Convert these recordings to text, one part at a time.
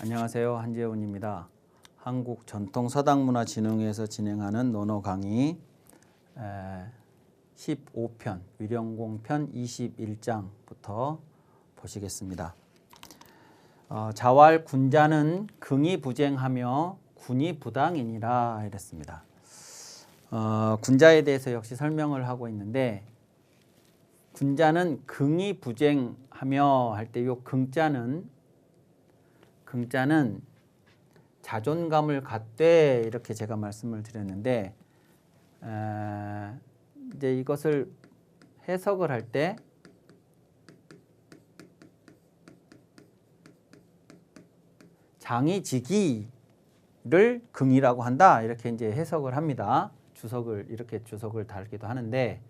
안녕하세요. 한재훈입니다. 한국 전통서당문화진흥회에서 진행하는 논어 강의 에, 15편 위령공편 21장부터 보시겠습니다. 어, 자왈 군자는 긍이 부쟁하며 군이 부당이니라 이랬습니다. 어, 군자에 대해서 역시 설명을 하고 있는데 군자는 긍이 부쟁하며 할 때 요 긍자는 긍자는 자존감을 갖되 이렇게 제가 말씀을 드렸는데 에, 이제 이것을 해석을 할 때 장이지기를 긍이라고 한다 이렇게 이제 해석을 합니다. 주석을 이렇게 주석을 달기도 하는데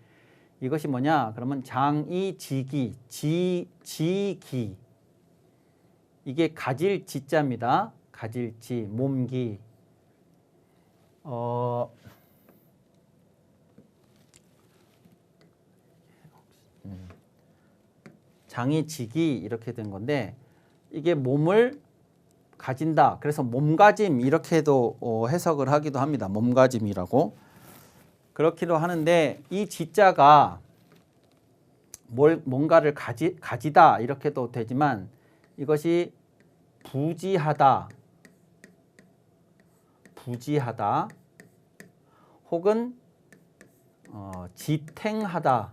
이것이 뭐냐? 그러면 장이지기 지 지기 이게 가질 지자입니다. 가질 지 몸기 어 음, 장이지기 이렇게 된 건데 이게 몸을 가진다. 그래서 몸가짐 이렇게도 어, 해석을 하기도 합니다. 몸가짐이라고 그렇기도 하는데 이 지자가 뭘 뭔가를 가지 가지다 이렇게도 되지만 이것이 부지하다, 부지하다, 혹은 어, 지탱하다,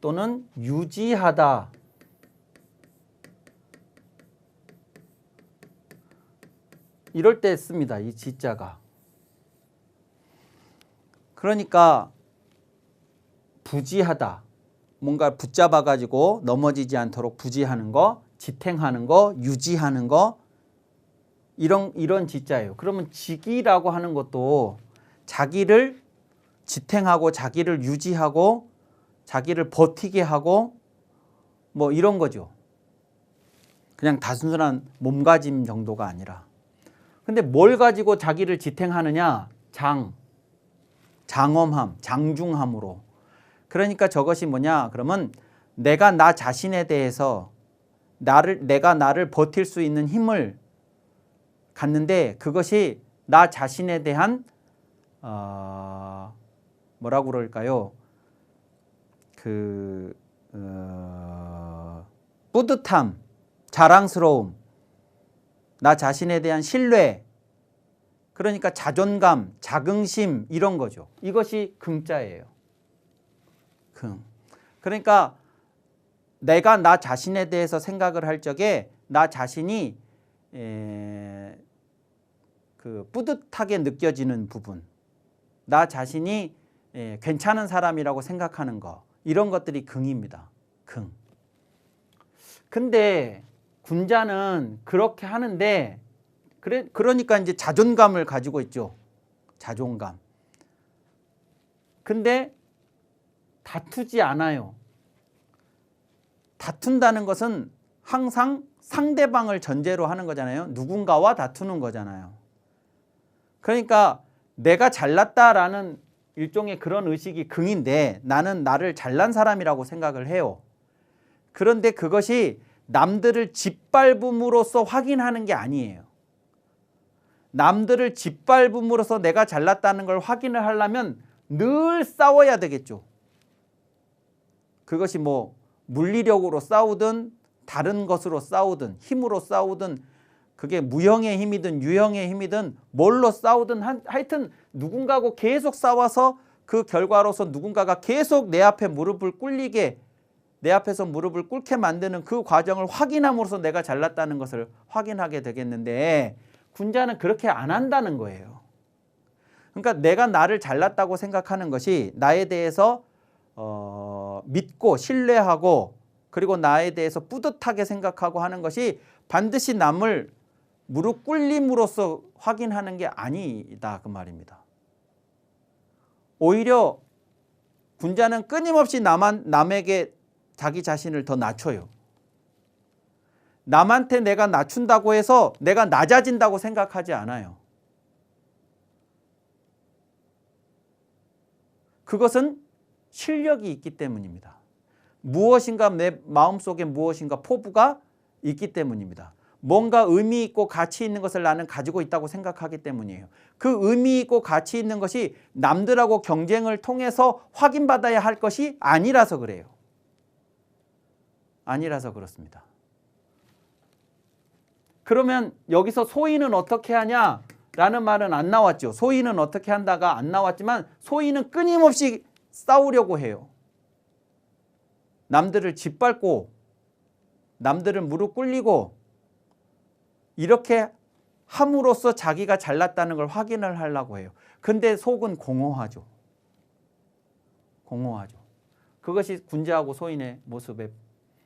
또는 유지하다. 이럴 때 씁니다. 이 지자가. 그러니까 부지하다. 뭔가 붙잡아 가지고 넘어지지 않도록 부지하는 거, 지탱하는 거, 유지하는 거 이런 이런 지자예요. 그러면 지기라고 하는 것도 자기를 지탱하고 자기를 유지하고 자기를 버티게 하고 뭐 이런 거죠. 그냥 단순한 몸가짐 정도가 아니라. 근데 뭘 가지고 자기를 지탱하느냐? 장, 장엄함, 장중함으로. 그러니까 저것이 뭐냐? 그러면 내가 나 자신에 대해서 나를 내가 나를 버틸 수 있는 힘을 갖는데 그것이 나 자신에 대한 어, 뭐라고 그럴까요? 그 어, 뿌듯함, 자랑스러움, 나 자신에 대한 신뢰, 그러니까 자존감, 자긍심 이런 거죠. 이것이 긍자예요. 긍. 그러니까 내가 나 자신에 대해서 생각을 할 적에 나 자신이 에, 그 뿌듯하게 느껴지는 부분, 나 자신이 에, 괜찮은 사람이라고 생각하는 거 이런 것들이 긍입니다. 긍. 근데 군자는 그렇게 하는데 그래 그러니까 이제 자존감을 가지고 있죠. 자존감. 근데 다투지 않아요. 다툰다는 것은 항상 상대방을 전제로 하는 거잖아요. 누군가와 다투는 거잖아요. 그러니까 내가 잘났다라는 일종의 그런 의식이 긍인데 나는 나를 잘난 사람이라고 생각을 해요. 그런데 그것이 남들을 짓밟음으로써 확인하는 게 아니에요. 남들을 짓밟음으로써 내가 잘났다는 걸 확인을 하려면 늘 싸워야 되겠죠. 그것이 뭐 물리력으로 싸우든 다른 것으로 싸우든 힘으로 싸우든 그게 무형의 힘이든 유형의 힘이든 뭘로 싸우든 한, 하여튼 누군가하고 계속 싸워서 그 결과로서 누군가가 계속 내 앞에 무릎을 꿇리게 내 앞에서 무릎을 꿇게 만드는 그 과정을 확인함으로써 내가 잘났다는 것을 확인하게 되겠는데 군자는 그렇게 안 한다는 거예요. 그러니까 내가 나를 잘났다고 생각하는 것이 나에 대해서 어, 믿고 신뢰하고 그리고 나에 대해서 뿌듯하게 생각하고 하는 것이 반드시 남을 무릎 꿇림으로써 확인하는 게 아니다 그 말입니다. 오히려 군자는 끊임없이 남한, 남에게 자기 자신을 더 낮춰요. 남한테 내가 낮춘다고 해서 내가 낮아진다고 생각하지 않아요. 그것은 실력이 있기 때문입니다. 무엇인가 내 마음속에 무엇인가 포부가 있기 때문입니다. 뭔가 의미 있고 가치 있는 것을 나는 가지고 있다고 생각하기 때문이에요. 그 의미 있고 가치 있는 것이 남들하고 경쟁을 통해서 확인받아야 할 것이 아니라서 그래요. 아니라서 그렇습니다. 그러면 여기서 소인은 어떻게 하냐? 라는 말은 안 나왔죠. 소인은 어떻게 한다가 안 나왔지만 소인은 끊임없이 싸우려고 해요. 남들을 짓밟고 남들을 무릎 꿇리고 이렇게 함으로써 자기가 잘났다는 걸 확인을 하려고 해요. 근데 속은 공허하죠. 공허하죠. 그것이 군자하고 소인의 모습에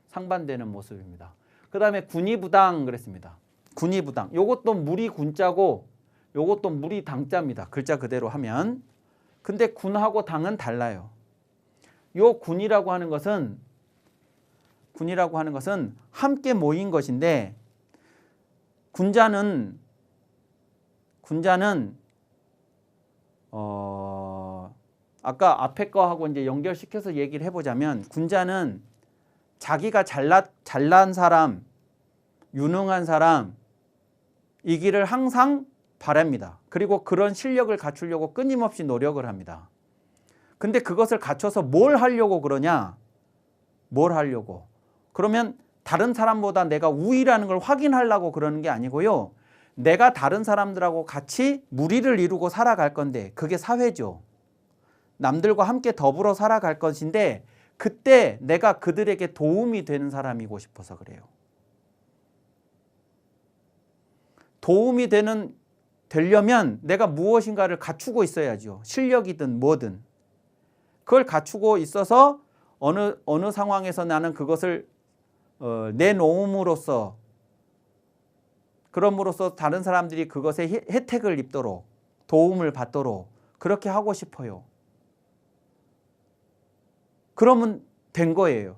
상반되는 모습입니다. 그 다음에 군의부당 그랬습니다. 군의부당. 요것도 무리 군자고 요것도 무리 당자입니다. 글자 그대로 하면. 근데 군하고 당은 달라요. 요 군이라고 하는 것은 군이라고 하는 것은 함께 모인 것인데 군자는 군자는 어 아까 앞에 거하고 이제 연결시켜서 얘기를 해보자면 군자는 자기가 잘난 잘난 사람, 유능한 사람 이기를 항상 바랍니다. 그리고 그런 실력을 갖추려고 끊임없이 노력을 합니다. 근데 그것을 갖춰서 뭘 하려고 그러냐? 뭘 하려고? 그러면 다른 사람보다 내가 우위라는 걸 확인하려고 그러는 게 아니고요. 내가 다른 사람들하고 같이 무리를 이루고 살아갈 건데 그게 사회죠. 남들과 함께 더불어 살아갈 것인데 그때 내가 그들에게 도움이 되는 사람이고 싶어서 그래요. 도움이 되는 되려면 내가 무엇인가를 갖추고 있어야죠. 실력이든 뭐든. 그걸 갖추고 있어서 어느 어느 상황에서 나는 그것을 어, 내놓음으로써 그럼으로써 다른 사람들이 그것에 혜- 혜택을 입도록 도움을 받도록 그렇게 하고 싶어요. 그러면 된 거예요.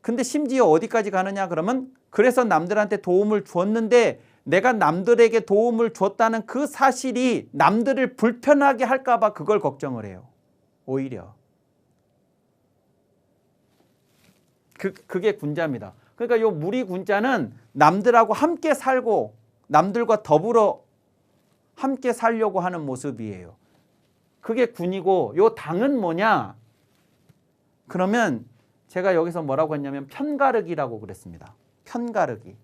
근데 심지어 어디까지 가느냐 그러면 그래서 남들한테 도움을 주었는데 내가 남들에게 도움을 줬다는 그 사실이 남들을 불편하게 할까 봐 그걸 걱정을 해요. 오히려. 그, 그게 군자입니다. 그러니까 요 무리 군자는 남들하고 함께 살고 남들과 더불어 함께 살려고 하는 모습이에요. 그게 군이고 요 당은 뭐냐? 그러면 제가 여기서 뭐라고 했냐면 편가르기라고 그랬습니다. 편가르기.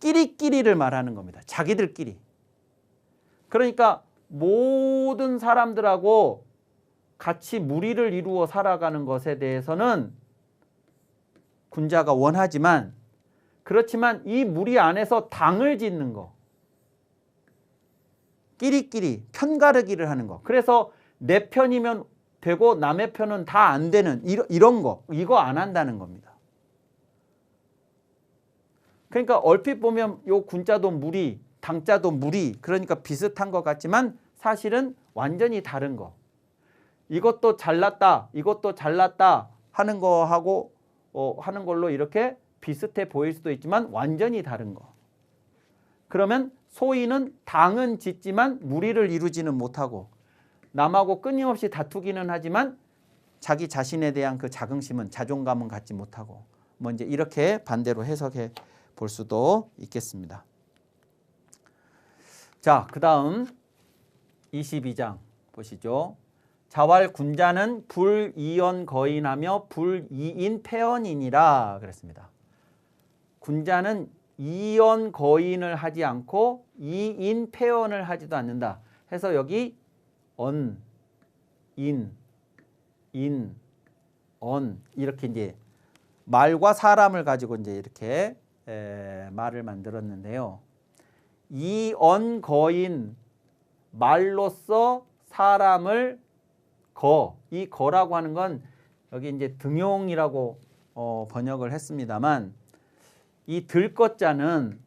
끼리끼리를 말하는 겁니다. 자기들끼리. 그러니까 모든 사람들하고 같이 무리를 이루어 살아가는 것에 대해서는 군자가 원하지만 그렇지만 이 무리 안에서 당을 짓는 거 끼리끼리 편가르기를 하는 거 그래서 내 편이면 되고 남의 편은 다 안 되는 이런, 거 이거 안 한다는 겁니다. 그러니까 얼핏 보면 요 군자도 무리 당자도 무리 그러니까 비슷한 것 같지만 사실은 완전히 다른 거. 이것도 잘났다, 이것도 잘났다 하는 거하고 어, 하는 걸로 이렇게 비슷해 보일 수도 있지만 완전히 다른 거. 그러면 소인은 당은 짓지만 무리를 이루지는 못하고 남하고 끊임없이 다투기는 하지만 자기 자신에 대한 그 자긍심은 자존감은 갖지 못하고 뭐 이제 이렇게 반대로 해석해 볼 수도 있겠습니다. 자, 그 다음 22장 보시죠. 자왈 군자는 불이연 거인하며 불이인 폐언이니라 그랬습니다. 군자는 이연 거인을 하지 않고 이인 폐언을 하지도 않는다. 해서 여기 언, 인, 인, 언 이렇게 이제 말과 사람을 가지고 이제 이렇게 에, 말을 만들었는데요. 이언 거인 말로써 사람을 거, 이 거라고 하는 건 여기 이제 등용이라고 어, 번역을 했습니다만 이 들것자는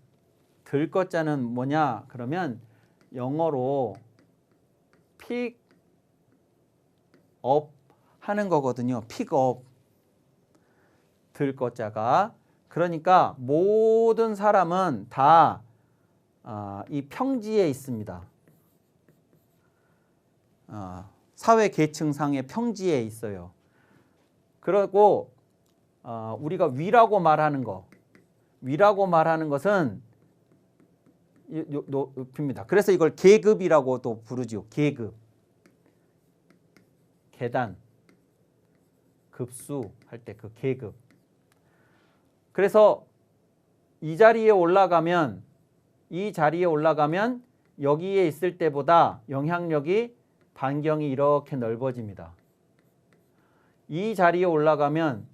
들것자는 뭐냐 그러면 영어로 pick 하는 거거든요. pick 들것자가 그러니까 모든 사람은 다 아, 이 평지에 있습니다. 아, 사회 계층상의 평지에 있어요. 그리고 어, 우리가 위라고 말하는 거, 위라고 말하는 것은 높입니다. 그래서 이걸 계급이라고도 부르지요. 계급, 계단, 급수 할 때 그 계급. 그래서 이 자리에 올라가면 이 자리에 올라가면 여기에 있을 때보다 영향력이 반경이 이렇게 넓어집니다. 이 자리에 올라가면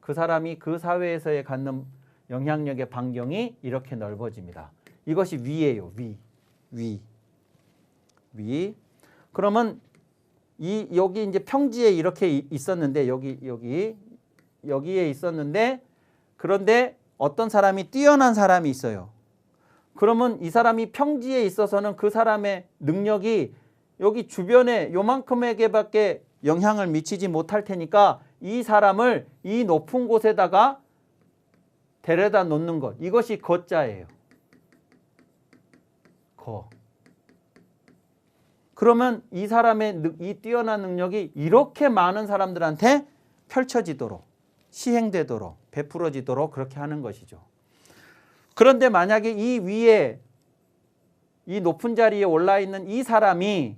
그 사람이 그 사회에서의 갖는 영향력의 반경이 이렇게 넓어집니다. 이것이 위예요. 위. 위. 위. 그러면 이 여기 이제 평지에 이렇게 이- 있었는데 여기 여기 여기에 있었는데 그런데 어떤 사람이 뛰어난 사람이 있어요. 그러면 이 사람이 평지에 있어서는 그 사람의 능력이 여기 주변에 요만큼에게밖에 영향을 미치지 못할 테니까 이 사람을 이 높은 곳에다가 데려다 놓는 것 이것이 거자예요. 거. 그러면 이 사람의 능- 이 뛰어난 능력이 이렇게 많은 사람들한테 펼쳐지도록 시행되도록 베풀어지도록 그렇게 하는 것이죠. 그런데 만약에 이 위에 이 높은 자리에 올라 있는 이 사람이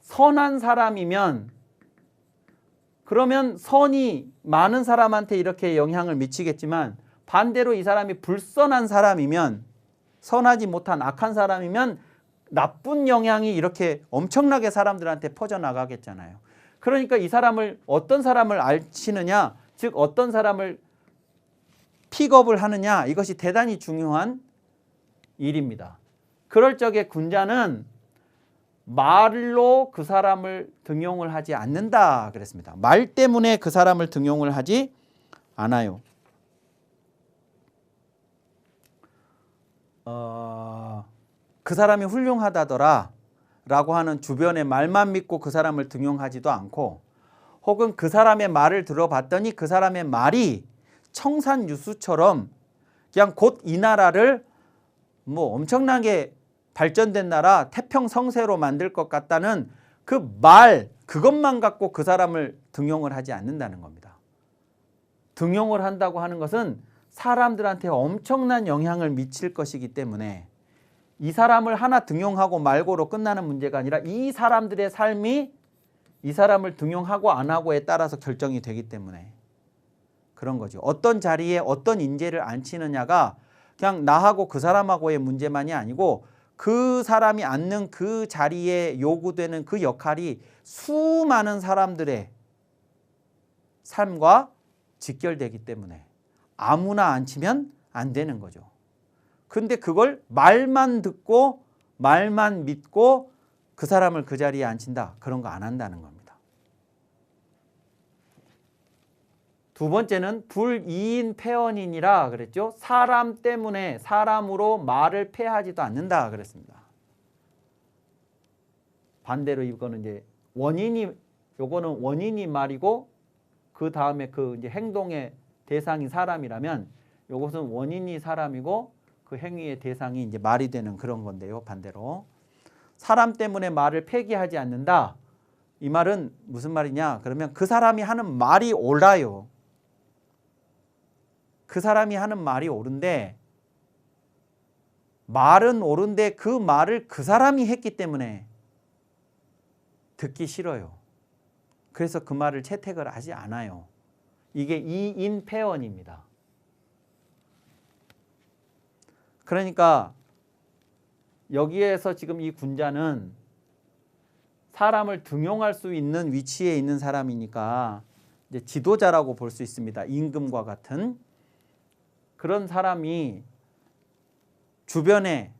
선한 사람이면 그러면 선이 많은 사람한테 이렇게 영향을 미치겠지만 반대로 이 사람이 불선한 사람이면 선하지 못한 악한 사람이면 나쁜 영향이 이렇게 엄청나게 사람들한테 퍼져나가겠잖아요. 그러니까 이 사람을 어떤 사람을 알치느냐, 즉 어떤 사람을 픽업을 하느냐 이것이 대단히 중요한 일입니다. 그럴 적에 군자는 말로 그 사람을 등용을 하지 않는다 그랬습니다. 말 때문에 그 사람을 등용을 하지 않아요. 어, 그 사람이 훌륭하다더라 라고 하는 주변의 말만 믿고 그 사람을 등용하지도 않고 혹은 그 사람의 말을 들어봤더니 그 사람의 말이 청산 유수처럼 그냥 곧 이 나라를 뭐 엄청나게 발전된 나라 태평성세로 만들 것 같다는 그 말 그것만 갖고 그 사람을 등용을 하지 않는다는 겁니다. 등용을 한다고 하는 것은 사람들한테 엄청난 영향을 미칠 것이기 때문에 이 사람을 하나 등용하고 말고로 끝나는 문제가 아니라 이 사람들의 삶이 이 사람을 등용하고 안 하고에 따라서 결정이 되기 때문에 그런 거죠. 어떤 자리에 어떤 인재를 앉히느냐가 그냥 나하고 그 사람하고의 문제만이 아니고 그 사람이 앉는 그 자리에 요구되는 그 역할이 수많은 사람들의 삶과 직결되기 때문에 아무나 앉히면 안 되는 거죠. 근데 그걸 말만 듣고 말만 믿고 그 사람을 그 자리에 앉힌다. 그런 거 안 한다는 겁니다. 두 번째는 불이인 폐언인이라 그랬죠. 사람 때문에 사람으로 말을 패하지도 않는다 그랬습니다. 반대로 이거는 이제 원인이 요거는 원인이 말이고 그 다음에 그 이제 행동의 대상이 사람이라면 요것은 원인이 사람이고 그 행위의 대상이 이제 말이 되는 그런 건데요. 반대로 사람 때문에 말을 폐기하지 않는다. 이 말은 무슨 말이냐? 그러면 그 사람이 하는 말이 옳아요. 그 사람이 하는 말이 옳은데 말은 옳은데 그 말을 그 사람이 했기 때문에 듣기 싫어요. 그래서 그 말을 채택을 하지 않아요. 이게 이인폐언입니다. 그러니까 여기에서 지금 이 군자는 사람을 등용할 수 있는 위치에 있는 사람이니까 이제 지도자라고 볼 수 있습니다. 임금과 같은 그런 사람이 주변에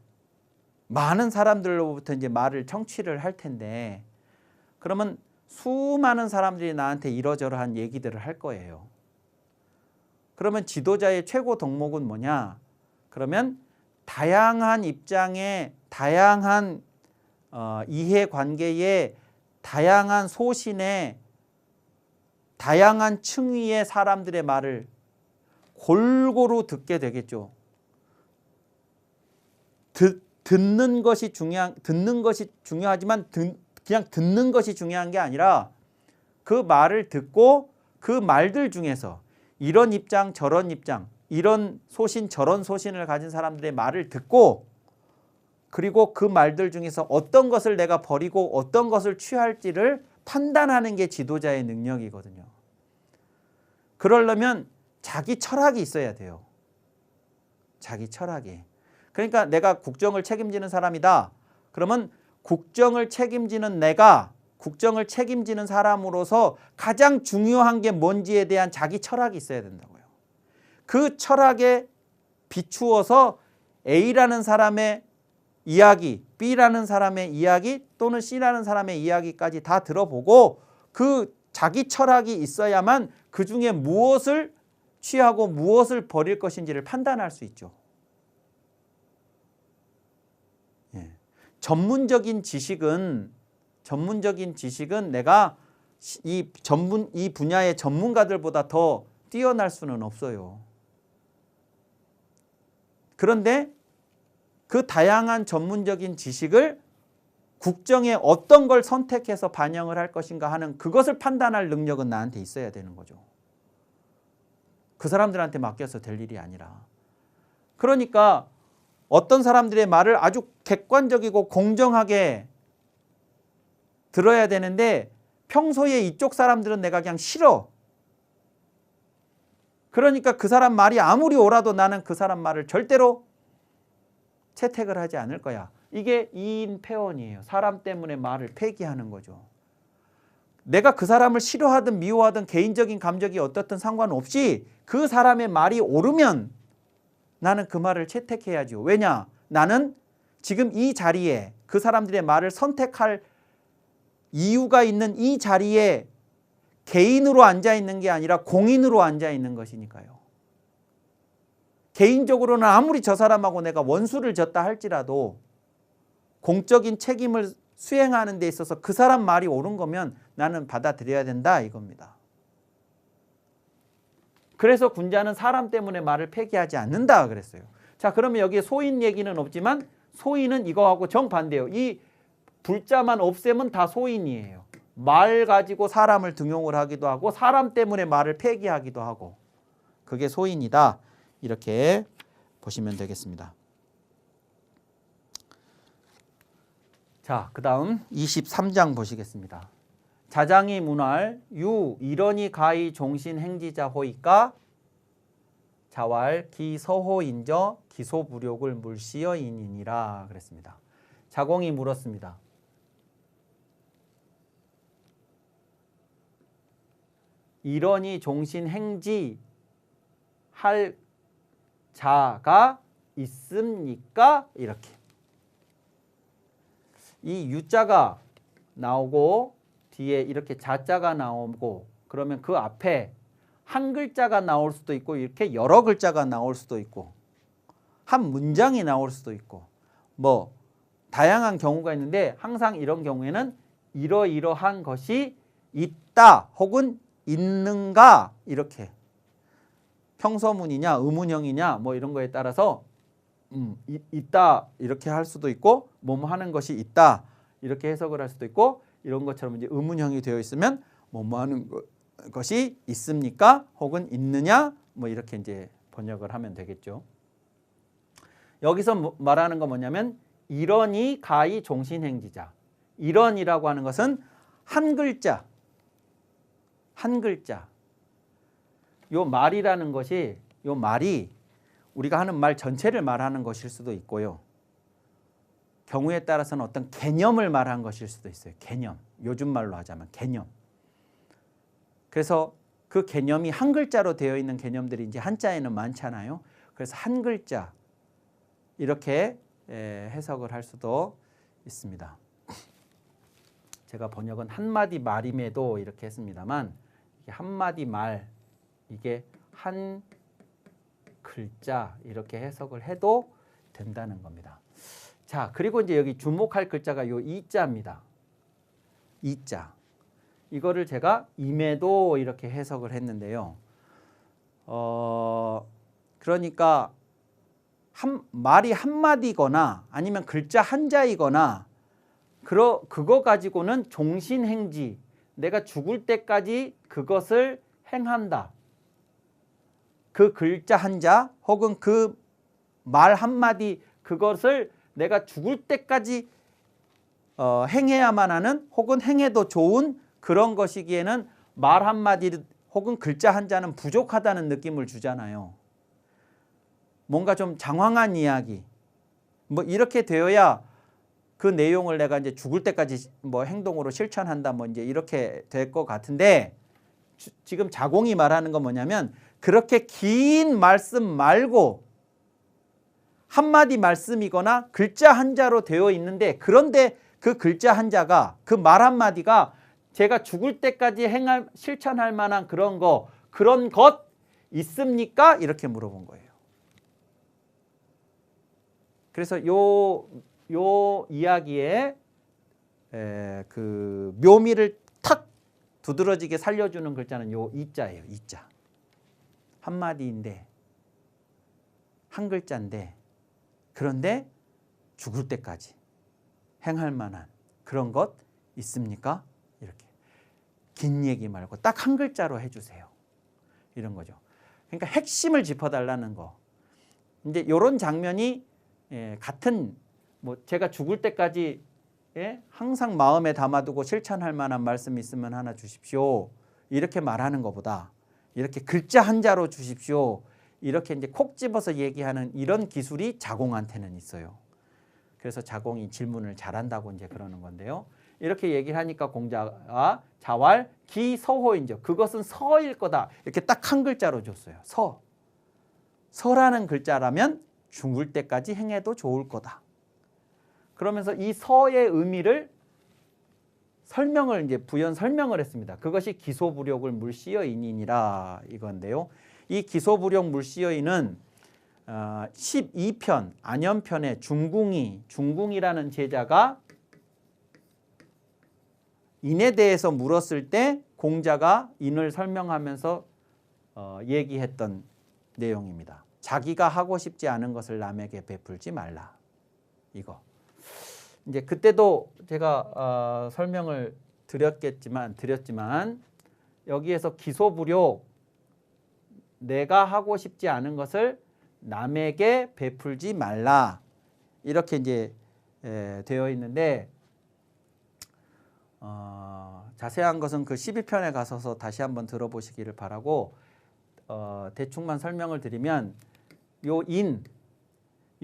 많은 사람들로부터 이제 말을 청취를 할 텐데 그러면 수많은 사람들이 나한테 이러저러한 얘기들을 할 거예요. 그러면 지도자의 최고 덕목은 뭐냐? 그러면 다양한 입장의 다양한 어, 이해관계의 다양한 소신의 다양한 층위의 사람들의 말을 골고루 듣게 되겠죠. 듣, 듣는 것이 중요한 듣는 것이 중요하지만 듣, 그냥 듣는 것이 중요한 게 아니라 그 말을 듣고 그 말들 중에서 이런 입장 저런 입장 이런 소신 저런 소신을 가진 사람들의 말을 듣고 그리고 그 말들 중에서 어떤 것을 내가 버리고 어떤 것을 취할지를 판단하는 게 지도자의 능력이거든요. 그러려면 자기 철학이 있어야 돼요. 자기 철학이. 그러니까 내가 국정을 책임지는 사람이다. 그러면 국정을 책임지는 내가 국정을 책임지는 사람으로서 가장 중요한 게 뭔지에 대한 자기 철학이 있어야 된다고요. 그 철학에 비추어서 A라는 사람의 이야기, B라는 사람의 이야기 또는 C라는 사람의 이야기까지 다 들어보고 그 자기 철학이 있어야만 그 중에 무엇을 취하고 무엇을 버릴 것인지를 판단할 수 있죠. 예. 전문적인 지식은 전문적인 지식은 내가 이 전문 이 분야의 전문가들보다 더 뛰어날 수는 없어요. 그런데 그 다양한 전문적인 지식을 국정에 어떤 걸 선택해서 반영을 할 것인가 하는 그것을 판단할 능력은 나한테 있어야 되는 거죠. 그 사람들한테 맡겨서 될 일이 아니라. 그러니까 어떤 사람들의 말을 아주 객관적이고 공정하게 들어야 되는데 평소에 이쪽 사람들은 내가 그냥 싫어. 그러니까 그 사람 말이 아무리 옳아도 나는 그 사람 말을 절대로 채택을 하지 않을 거야. 이게 이인 폐원이에요. 사람 때문에 말을 폐기하는 거죠. 내가 그 사람을 싫어하든 미워하든 개인적인 감정이 어떻든 상관없이 그 사람의 말이 옳으면 나는 그 말을 채택해야죠. 왜냐? 나는 지금 이 자리에 그 사람들의 말을 선택할 이유가 있는 이 자리에 개인으로 앉아 있는 게 아니라 공인으로 앉아 있는 것이니까요. 개인적으로는 아무리 저 사람하고 내가 원수를 졌다 할지라도 공적인 책임을 수행하는 데 있어서 그 사람 말이 옳은 거면 나는 받아들여야 된다 이겁니다. 그래서 군자는 사람 때문에 말을 폐기하지 않는다 그랬어요. 자 그러면 여기에 소인 얘기는 없지만 소인은 이거하고 정반대예요. 이 불자만 없애면 다 소인이에요. 말 가지고 사람을 등용을 하기도 하고 사람 때문에 말을 폐기하기도 하고 그게 소인이다. 이렇게 보시면 되겠습니다. 자, 그 다음 23장 보시겠습니다. 자장이 문활 유 이러니 가히 종신 행지자 호이까 자왈 기서호 인저 기소부력을 물시어 인이니라 그랬습니다. 자공이 물었습니다. 이러니 종신 행지 할 자가 있습니까? 이렇게 이 유자가 나오고 뒤에 이렇게 자자가 나오고 그러면 그 앞에 한 글자가 나올 수도 있고 이렇게 여러 글자가 나올 수도 있고 한 문장이 나올 수도 있고 뭐 다양한 경우가 있는데 항상 이런 경우에는 이러이러한 것이 있다 혹은 있는가 이렇게 평서문이냐 의문형이냐 뭐 이런 거에 따라서 음, 이, 있다 이렇게 할 수도 있고 뭐뭐 하는 것이 있다 이렇게 해석을 할 수도 있고 이런 것처럼 이제 의문형이 되어 있으면 뭐뭐 하는 거, 것이 있습니까? 혹은 있느냐? 뭐 이렇게 이제 번역을 하면 되겠죠. 여기서 뭐- 말하는 건 뭐냐면 이런이 가히 종신행지자. 이런이라고 하는 것은 한 글자 한 글자 요 말이라는 것이 요 말이 우리가 하는 말 전체를 말하는 것일 수도 있고요. 경우에 따라서는 어떤 개념을 말한 것일 수도 있어요. 개념. 요즘 말로 하자면 개념. 그래서 그 개념이 한 글자로 되어 있는 개념들이 이제 한자에는 많잖아요. 그래서 한 글자 이렇게 에, 해석을 할 수도 있습니다. 제가 번역은 한마디 말임에도 이렇게 했습니다만 한마디 말 이게 한 글자 이렇게 해석을 해도 된다는 겁니다. 자, 그리고 이제 여기 주목할 글자가 요 이자입니다. 이자. 이거를 제가 임에도 이렇게 해석을 했는데요. 어, 그러니까 한, 말이 한마디거나 아니면 글자 한자이거나 그러, 그거 가지고는 종신행지 내가 죽을 때까지 그것을 행한다. 그 글자 한 자 혹은 그 말 한마디 그것을 내가 죽을 때까지 어, 행해야만 하는 혹은 행해도 좋은 그런 것이기에는 말 한마디 혹은 글자 한 자는 부족하다는 느낌을 주잖아요. 뭔가 좀 장황한 이야기. 뭐 이렇게 되어야 그 내용을 내가 이제 죽을 때까지 뭐 행동으로 실천한다 뭐 이제 이렇게 될 것 같은데 주- 지금 자공이 말하는 건 뭐냐면 그렇게 긴 말씀 말고 한마디 말씀이거나 글자 한자로 되어 있는데 그런데 그 글자 한자가 그 말 한마디가 제가 죽을 때까지 행할 실천할 만한 그런 거 그런 것 있습니까? 이렇게 물어본 거예요. 그래서 요, 요 이야기에 에, 그 묘미를 탁 두드러지게 살려주는 글자는 요 이자예요. 이자. 한마디인데 한 글자인데 그런데 죽을 때까지 행할 만한 그런 것 있습니까? 이렇게 긴 얘기 말고 딱 한 글자로 해주세요. 이런 거죠. 그러니까 핵심을 짚어달라는 거. 이제 이런 장면이 예, 같은 뭐 제가 죽을 때까지 예, 항상 마음에 담아두고 실천할 만한 말씀 있으면 하나 주십시오. 이렇게 말하는 것보다 이렇게 글자 한자로 주십시오. 이렇게 이제 콕 집어서 얘기하는 이런 기술이 자공한테는 있어요. 그래서 자공이 질문을 잘한다고 이제 그러는 건데요. 이렇게 얘기를 하니까 공자가 자왈 기서호인죠. 그것은 서일 거다. 이렇게 딱 한 글자로 줬어요. 서. 서라는 글자라면 죽을 때까지 행해도 좋을 거다. 그러면서 이 서의 의미를 설명을 이제 부연 설명을 했습니다. 그것이 기소부력을 물시어인이니라 이건데요. 이 기소부력 물시어인은 어, 12편 안연편의 중궁이 중궁이라는 제자가 인에 대해서 물었을 때 공자가 인을 설명하면서 어, 얘기했던 내용입니다. 자기가 하고 싶지 않은 것을 남에게 베풀지 말라. 이거. 이제 그때도 제가 어, 설명을 드렸겠지만 드렸지만 여기에서 기소부력 내가 하고 싶지 않은 것을 남에게 베풀지 말라. 이렇게 이제 에, 되어 있는데 어, 자세한 것은 그 12편에 가서서 다시 한번 들어보시기를 바라고 어, 대충만 설명을 드리면 요 인,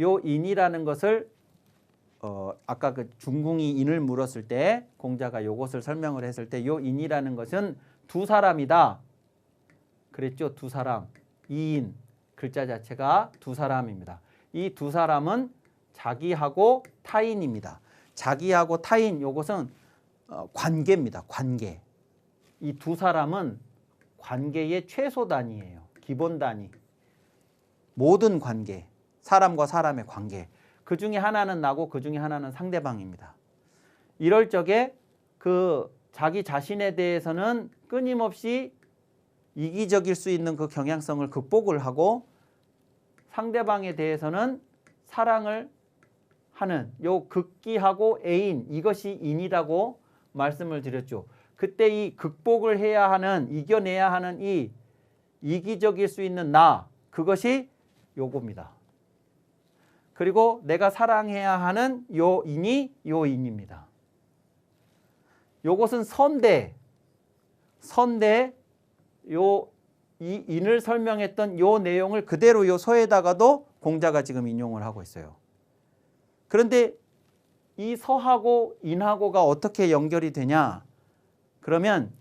요 인이라는 것을 어, 아까 그 중궁이 인을 물었을 때 공자가 요것을 설명을 했을 때 요 인이라는 것은 두 사람이다. 그랬죠? 두 사람. 이인 글자 자체가 두 사람입니다. 이 두 사람은 자기하고 타인입니다. 자기하고 타인 요것은 어, 관계입니다. 관계. 이 두 사람은 관계의 최소 단위예요. 기본 단위. 모든 관계. 사람과 사람의 관계. 그 중에 하나는 나고 그 중에 하나는 상대방입니다. 이럴 적에 그 자기 자신에 대해서는 끊임없이 이기적일 수 있는 그 경향성을 극복을 하고 상대방에 대해서는 사랑을 하는 요 극기하고 애인 이것이 인이라고 말씀을 드렸죠. 그때 이 극복을 해야 하는 이겨내야 하는 이 이기적일 수 있는 나 그것이 요겁니다. 그리고 내가 사랑해야 하는 요 인이 요 인입니다. 요것은 선대 선대 요 이 인을 설명했던 요 내용을 그대로 요 서에다가도 공자가 지금 인용을 하고 있어요. 그런데 이 서하고 인하고가 어떻게 연결이 되냐? 그러면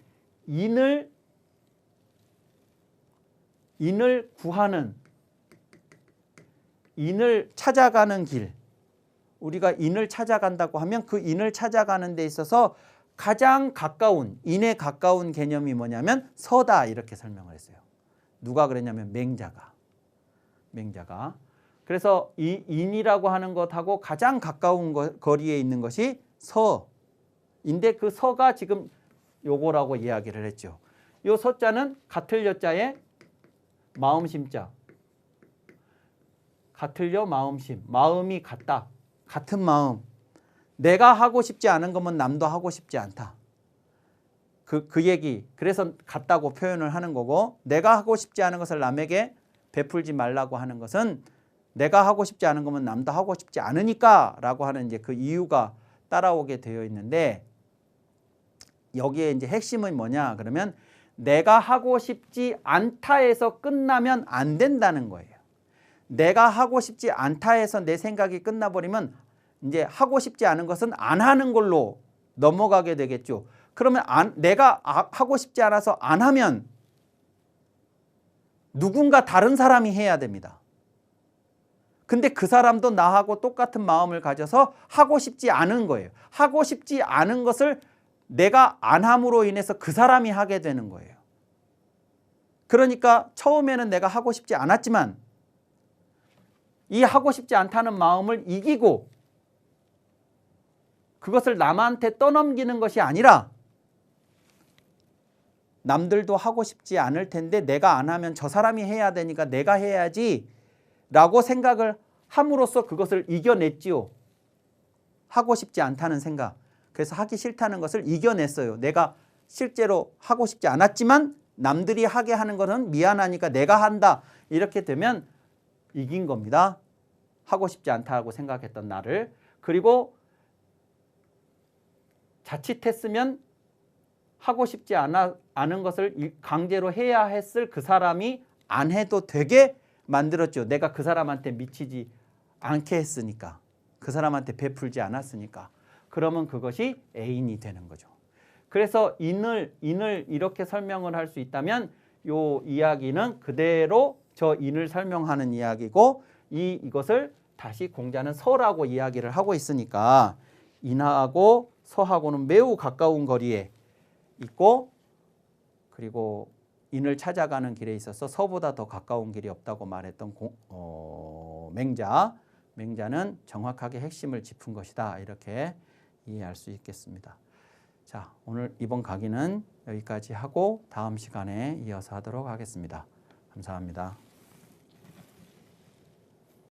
인을 인을 구하는 인을 찾아가는 길. 우리가 인을 찾아간다고 하면 그 인을 찾아가는 데 있어서 가장 가까운 인에 가까운 개념이 뭐냐면 서다 이렇게 설명을 했어요. 누가 그랬냐면 맹자가. 맹자가. 그래서 이 인이라고 하는 것하고 가장 가까운 거, 거리에 있는 것이 서인데 그 서가 지금 요거라고 이야기를 했죠. 요 서자는 같을 여자에 마음심자 같을려 마음심. 마음이 같다. 같은 마음. 내가 하고 싶지 않은 거면 남도 하고 싶지 않다. 그, 그 얘기. 그래서 같다고 표현을 하는 거고 내가 하고 싶지 않은 것을 남에게 베풀지 말라고 하는 것은 내가 하고 싶지 않은 거면 남도 하고 싶지 않으니까 라고 하는 이제 그 이유가 따라오게 되어 있는데 여기에 이제 핵심은 뭐냐? 그러면 내가 하고 싶지 않다에서 끝나면 안 된다는 거예요. 내가 하고 싶지 않다에서 내 생각이 끝나버리면 이제 하고 싶지 않은 것은 안 하는 걸로 넘어가게 되겠죠. 그러면 안, 내가 아- 하고 싶지 않아서 안 하면 누군가 다른 사람이 해야 됩니다. 근데 그 사람도 나하고 똑같은 마음을 가져서 하고 싶지 않은 거예요. 하고 싶지 않은 것을 내가 안 함으로 인해서 그 사람이 하게 되는 거예요. 그러니까 처음에는 내가 하고 싶지 않았지만 이 하고 싶지 않다는 마음을 이기고 그것을 남한테 떠넘기는 것이 아니라 남들도 하고 싶지 않을 텐데 내가 안 하면 저 사람이 해야 되니까 내가 해야지 라고 생각을 함으로써 그것을 이겨냈지요. 하고 싶지 않다는 생각. 그래서 하기 싫다는 것을 이겨냈어요. 내가 실제로 하고 싶지 않았지만 남들이 하게 하는 것은 미안하니까 내가 한다. 이렇게 되면 이긴 겁니다. 하고 싶지 않다고 생각했던 나를. 그리고 자칫했으면 하고 싶지 않아, 않은 것을 이- 강제로 해야 했을 그 사람이 안 해도 되게 만들었죠. 내가 그 사람한테 미치지 않게 했으니까. 그 사람한테 베풀지 않았으니까. 그러면 그것이 애인이 되는 거죠. 그래서 인을 인을 이렇게 설명을 할 수 있다면 요 이야기는 그대로 저 인을 설명하는 이야기고 이 이것을 다시 공자는 서라고 이야기를 하고 있으니까 인하고 서하고는 매우 가까운 거리에 있고 그리고 인을 찾아가는 길에 있어서 서보다 더 가까운 길이 없다고 말했던 공, 어, 맹자 맹자는 정확하게 핵심을 짚은 것이다 이렇게 이해할 수 있겠습니다. 자 오늘 이번 강의는 여기까지 하고 다음 시간에 이어서 하도록 하겠습니다. 감사합니다.